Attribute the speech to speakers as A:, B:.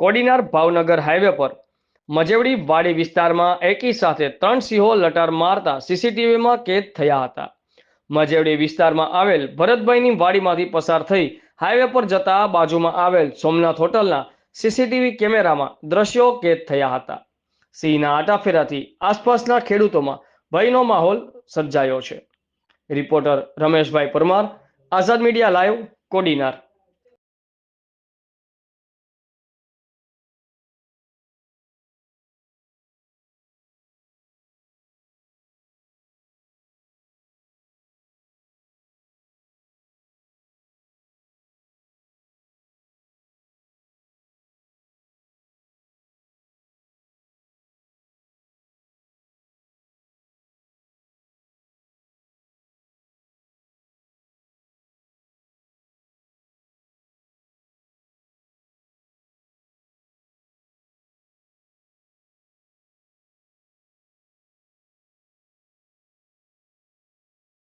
A: Kodinar Bhavnagar highway પર મજેવડી વાડી વિસ્તારમાં એકી સાથે ત્રણ સિંહો લટાર મારતા સીસીટીવીમાં કેદ થયા હતા. મજેવડી વિસ્તારમાં આવેલ ભરતભાઈની વાડીમાંથી પસાર થઈ હાઈવે પર જતા બાજુમાં આવેલ સોમનાથ હોટલના સીસીટીવી કેમેરામાં દ્રશ્યો કેદ થયા હતા. સિંહના આટાફેરાથી આસપાસના ખેડૂતોમાં ભયનો માહોલ સર્જાયો છે. Reporter Rameshbhai Parmar, Azad media live, Kodinar.